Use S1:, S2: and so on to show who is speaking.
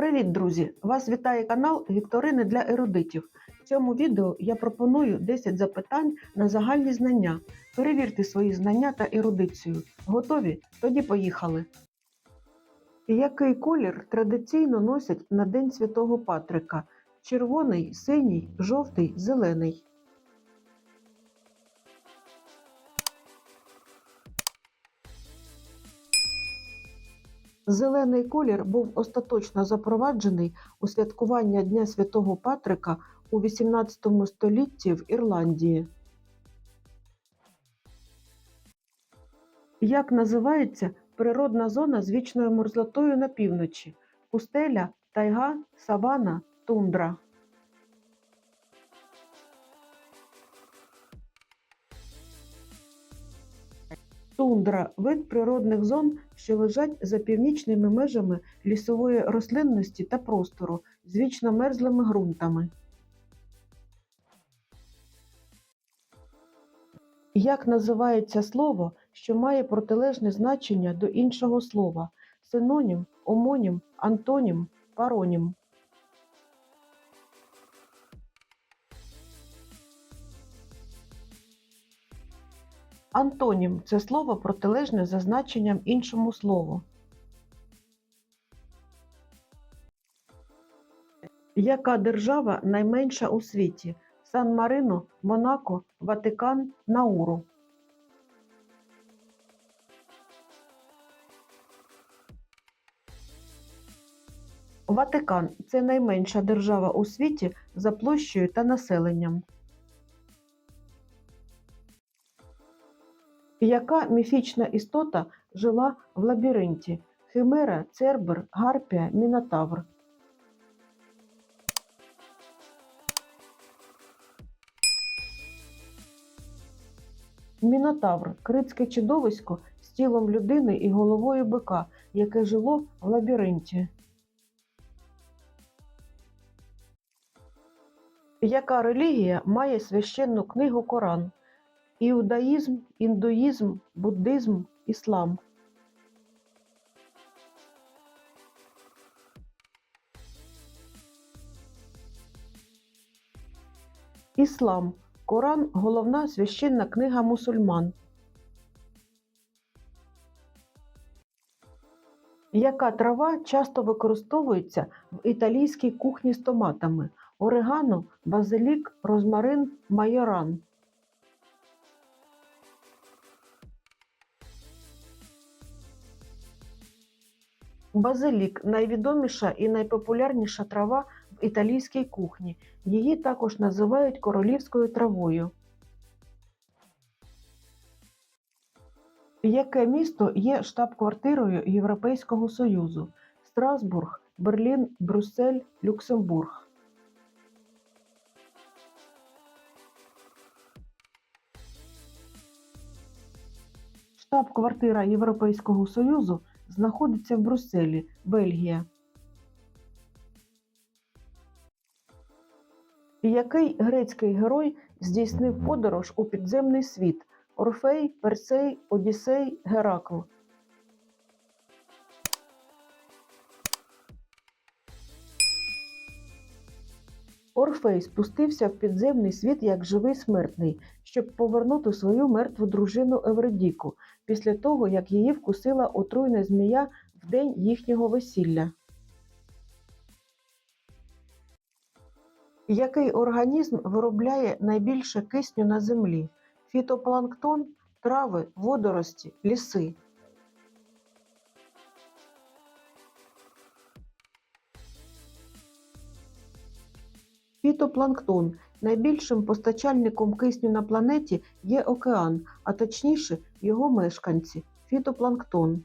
S1: Привіт, друзі! Вас вітає канал Вікторини для ерудитів. В цьому відео я пропоную 10 запитань на загальні знання. Перевірте свої знання та ерудицію. Готові? Тоді поїхали. Який колір традиційно носять на День Святого Патрика? Червоний, синій, жовтий, зелений. Зелений колір був остаточно запроваджений у святкування Дня Святого Патрика у XVIII столітті в Ірландії. Як називається природна зона з вічною мерзлотою на півночі? Пустеля, тайга, савана, тундра. Тундра вид природних зон, що лежать за північними межами лісової рослинності та простору з вічно мерзлими ґрунтами. Як називається слово, що має протилежне значення до іншого слова? Синонім, омонім, антонім, паронім. Антонім це слово протилежне за значенням іншому слову. Яка держава найменша у світі? Сан-Марино, Монако, Ватикан, Науру. Ватикан це найменша держава у світі за площею та населенням. Яка міфічна істота жила в лабіринті? Химера, Цербер, Гарпія, Мінотавр. Мінотавр критське чудовисько з тілом людини і головою бика, яке жило в лабіринті. Яка релігія має священну книгу Коран? Іудаїзм, індуїзм, буддизм, іслам. Іслам. Коран головна священна книга мусульман. Яка трава часто використовується в італійській кухні з томатами? Орегано, базилік, розмарин, майоран. Базилік найвідоміша і найпопулярніша трава в італійській кухні. Її також називають королівською травою. Яке місто є штаб-квартирою Європейського Союзу? Страсбург, Берлін, Брюссель, Люксембург. Штаб-квартира Європейського Союзу знаходиться в Брюсселі, Бельгія. Який грецький герой здійснив подорож у підземний світ? Орфей, Персей, Одіссей, Геракл. Орфей спустився в підземний світ як живий смертний, щоб повернути свою мертву дружину Евредіку після того, як її вкусила отруйна змія в день їхнього весілля. Який організм виробляє найбільше кисню на землі? Фітопланктон, трави, водорості, ліси. Фітопланктон. Найбільшим постачальником кисню на планеті є океан, а точніше його мешканці фітопланктон.